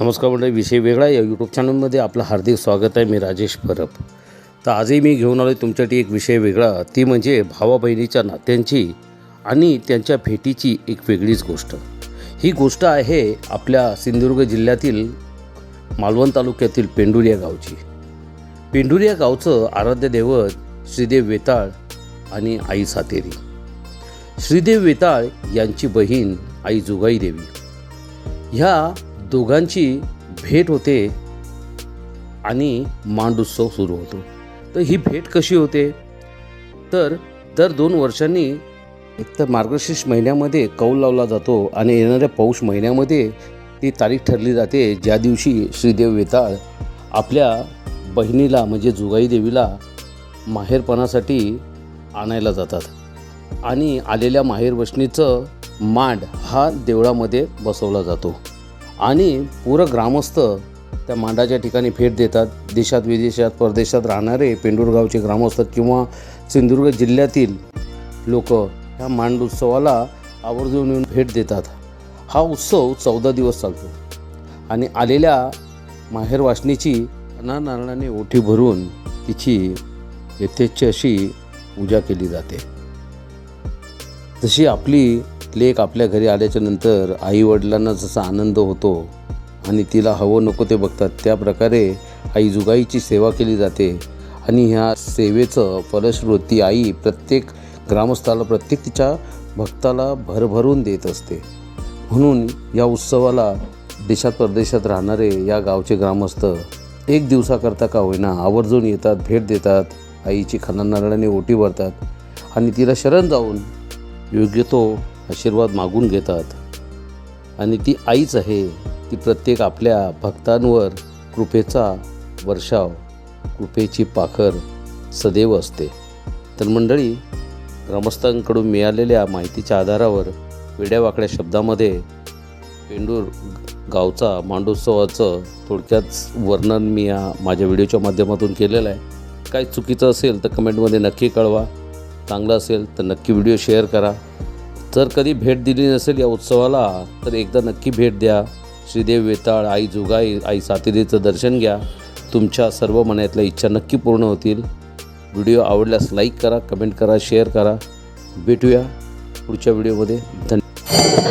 नमस्कार मंडळी विषय वेगळा या यूट्यूब चॅनलमध्ये आपलं हार्दिक स्वागत आहे. मी राजेश परब. तर आजही मी घेऊन आलो तुमच्यासाठी एक विषय वेगळा. ती म्हणजे भावा बहिणीच्या नात्यांची आणि त्यांच्या भेटीची एक वेगळीच गोष्ट. ही गोष्ट आहे आपल्या सिंधुदुर्ग जिल्ह्यातील मालवण तालुक्यातील पेंडूर या गावची. पेंडूर या गावचं आराध्य दैवत श्रीदेव वेताळ आणि आई सातेरी. श्रीदेव वेताळ यांची बहीण आई जुगाई देवी. ह्या दोघांची भेट होते आणि मांड उत्सव सुरू होतो. तर ही भेट कशी होते? तर दर दोन वर्षांनी एक तर मार्गशीर्ष महिन्यामध्ये कौल लावला जातो आणि येणाऱ्या पौष महिन्यामध्ये ती तारीख ठरली जाते ज्या दिवशी श्रीदेव वेताळ आपल्या बहिणीला म्हणजे जुगाई देवीला माहेरपणासाठी आणायला जातात. आणि आलेल्या माहेरवशनीचं मांड हा देवळामध्ये बसवला जातो. आणि पुरं ग्रामस्थ त्या मांडाच्या ठिकाणी भेट देतात. देशात विदेशात परदेशात राहणारे पेंडुरगावचे ग्रामस्थ किंवा सिंधुदुर्ग जिल्ह्यातील लोक ह्या मांड उत्सवाला आवर्जून येऊन भेट देतात. हा उत्सव चौदा दिवस चालतो. आणि आलेल्या माहेर वासनीची अनार नारळाने ओठी भरून तिची यथेच्छ अशी पूजा केली जाते. जशी आपली लेक आपल्या घरी आल्याच्यानंतर आई वडिलांना जसा आनंद होतो आणि तिला हवं नको ते बघतात त्या प्रकारे आई जुगाईची सेवा केली जाते. आणि ह्या सेवेचं फलश्रुती आई प्रत्येक ग्रामस्थाला प्रत्येक तिच्या भक्ताला भरभरून देत असते. म्हणून या उत्सवाला देशात परदेशात राहणारे या गावचे ग्रामस्थ एक दिवसाकरता का होईना आवर्जून येतात भेट देतात आईची खाना नारळाने ओटी भरतात आणि तिला शरण जाऊन योग्य तो आशीर्वाद मागून घेतात. आणि ती आईच आहे ती प्रत्येक आपल्या भक्तांवर कृपेचा वर्षाव कृपेची पाखर सदैव असते. तर मंडळी ग्रामस्थांकडून मिळालेल्या माहितीच्या आधारावर वेड्यावाकड्या शब्दामध्ये पेंडूर गावचा मांडोत्सवाचं थोडक्यात वर्णन मी या माझ्या व्हिडिओच्या माध्यमातून केलेलं आहे. काय चुकीचं असेल तर कमेंटमध्ये नक्की कळवा. चांगलं असेल तर नक्की व्हिडिओ शेअर करा. जर कधी भेट दिली नसेल या उत्सवाला तर एकदा नक्की भेट द्या. श्रीदेव वेताळ आई जुगाई आई सातेरीचं दर्शन घ्या. तुमच्या सर्व मनातल्या इच्छा नक्की पूर्ण होतील. व्हिडिओ आवडल्यास लाईक करा कमेंट करा शेअर करा. भेटूया पुढच्या व्हिडिओमध्ये. धन्यवाद